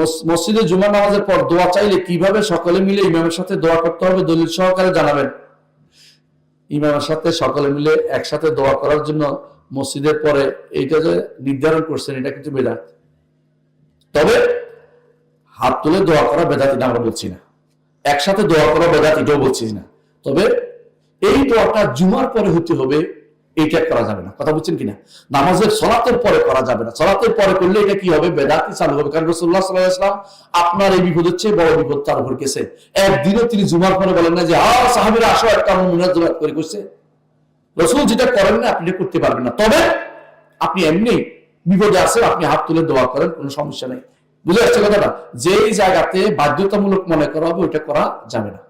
মস- মসজিদে জুমার নামাজের পর দোয়া চাইলে কীভাবে সকলে মিলে ইমামের সাথে দোয়া করতে হবে দলিল সহকারে জানাবেন। ইমামের সাথে সকলে মিলে একসাথে দোয়া করার জন্য মসজিদের পরে এইটা যে নির্ধারণ করছেন, এটা কিন্তু বেদাত। তবে হাত তুলে দোয়া করা বেদাত, এটা আমরা বলছি না। একসাথে দোয়া করা বেদাত, এটাও বলছি না। তবে এই দোয়াটা জুমার পরে হতে হবে এইটা করা যাবে না। কথা বুঝছেন কিনা? নামাজের সলাতের পরে করা যাবে না। সলাতের পরে করলে এটা কি হবে? বেদাতি চালু হবে। কারণ রসুল্লাহ সাল্লাহ ইসলাম আপনার এই বিপদের চেয়ে বড় বিপদ তার উপর গেছে। একদিনও তিনি জুমার পরে বলেন না যে হা সাহাবিরা, আসো, একটা আমার মনে জোরাত করে করছে রসুল যেটা করেন না, আপনি করতে পারবেন না। তবে আপনি এমনি বিপদে আছে আপনি হাত তুলে দোয়া করেন, কোনো সমস্যা নেই। বুঝে যাচ্ছে কথাটা? যেই জায়গাতে বাধ্যতামূলক মনে করা হবে, ওইটা করা যাবে না।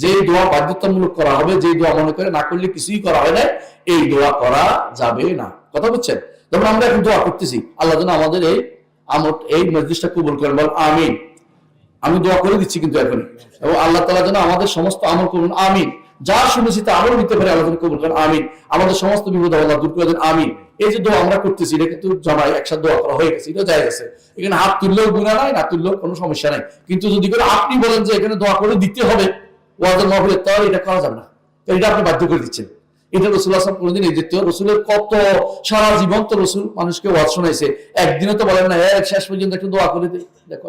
যেই দোয়া বাধ্যতামূলক করা হবে যেই দোয়া মনে করে না করলে কিছুই করা হয় না, এই দোয়া করা যাবে না। কথা বুঝছেন? যেমন আমরা এখন দোয়া করতেছি, আল্লাহ যেন আমাদের এই আমত এই মসজিদটা কবুল করেন বল আমিন। আমি দোয়া করে দিচ্ছি কিন্তু এখনই। এবং আল্লাহ তালা যেন আমাদের সমস্ত আমল করুন, আমিন। যা শুনেছি তা আমল নিতে পারে, আল্লাহ কবুল করেন, আমিন। আমাদের সমস্ত বিপদ আল্লাহ দূর করে দেন, আমিন। এই যে দোয়া আমরা করতেছি, এটা কিন্তু জমায় একসাথে দোয়া করা হয়ে গেছে, এটা যায় গেছে। এখানে হাত তুললেও গুণা নাই, না তুললেও কোনো সমস্যা নাই। কিন্তু যদি করে আপনি বলেন যে এখানে দোয়া করে দিতে হবে মহফিলের এটা করা যাবে না। এটা আপনি বাধ্য করে দিচ্ছেন। এটা রসুল আসলাম কোনোদিন এই দ্বিতীয় রসুলের কত সারা জীবন তো রসুল মানুষকে ওয়াজ শোনাইছে একদিনও তো বলেন না এক শেষ পর্যন্ত একটু দোয়া করে দেখো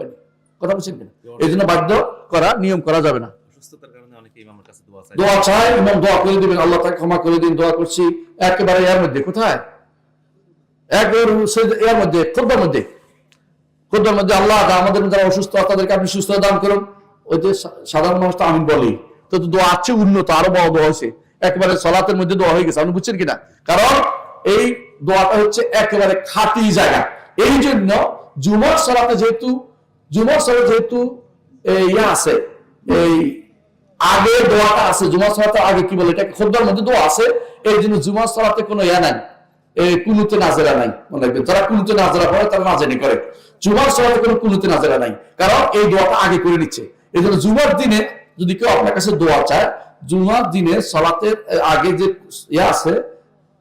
কথা বলছেন কেন? এই জন্য বাধ্য করা নিয়ম করা যাবে না। দোয়া চায়। দোয়া করে দিবেন আল্লাহ তাকে ক্ষমা করে দিন দোয়া করছি। একেবারে এর মধ্যে কোথায়? একেবারে এর মধ্যে খুদ্ার মধ্যে। খুদ্ার মধ্যে আল্লাহ আমাদের যারা অসুস্থ তাদেরকে আপনি সুস্থ দান করুন। ওই যে সাধারণ মানুষ তো আমি বলি, তো দোয়া আছে উন্নত, আরও বড় দোয়া হয়েছে। একেবারে সলাতের মধ্যে দোয়া হয়ে গেছে, আপনি বুঝছেন কিনা? কারণ এই দোয়াটা হচ্ছে একেবারে খাঁটি জায়গা। এই জন্য জুমার সলাতে যেহেতু, জুমার সলাতে যেহেতু ইয়া আছে, এই আগে দোয়াটা আছে, জুমার সলাতে আগে কি বলে, এটাকে খোদ্দার মধ্যে দোয়া আছে, এই জন্য জুমার সলাতে কোনো ইয়া নাই কুনুতে নাজেরা নাই, মনে রাখবেন। যারা কুনুতে নাজেরা পড়ে তারা নাজেনি করে। জুমার সলাতে কোনো কুনুতে নাজেরা নাই, কারণ এই দোয়াটা আগে করে নিচ্ছে। এই জন্য জুমার দিনে যদি কেউ আপনার কাছে দোয়া চায়, জুমার দিনে সলাতের আগে যে ইয়া আছে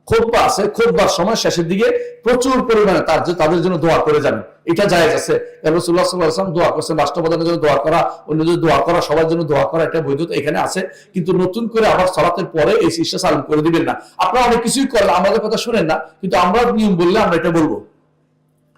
খোদবা আছে খোদবার সময় শেষের দিকে প্রচুর পরিমাণে তার যে, তাদের জন্য দোয়া করে যাবেন। এটা জায়েজ আছে। রসুল্লাহ সাল্লাহ আসলাম দোয়া করছেন রাষ্ট্রপ্রধানের জন্য দোয়া করা অন্যদের দোয়া করা, সবার জন্য দোয়া করা, এটা বৈধতা এখানে আছে। কিন্তু নতুন করে আবার সলাতের পরে এই শিষ্য চালু করে দিবেন না। আপনারা অনেক কিছুই করেন, আমাদের কথা শুনেন না, কিন্তু আমরা নিয়ম বললে আমরা এটা বলব।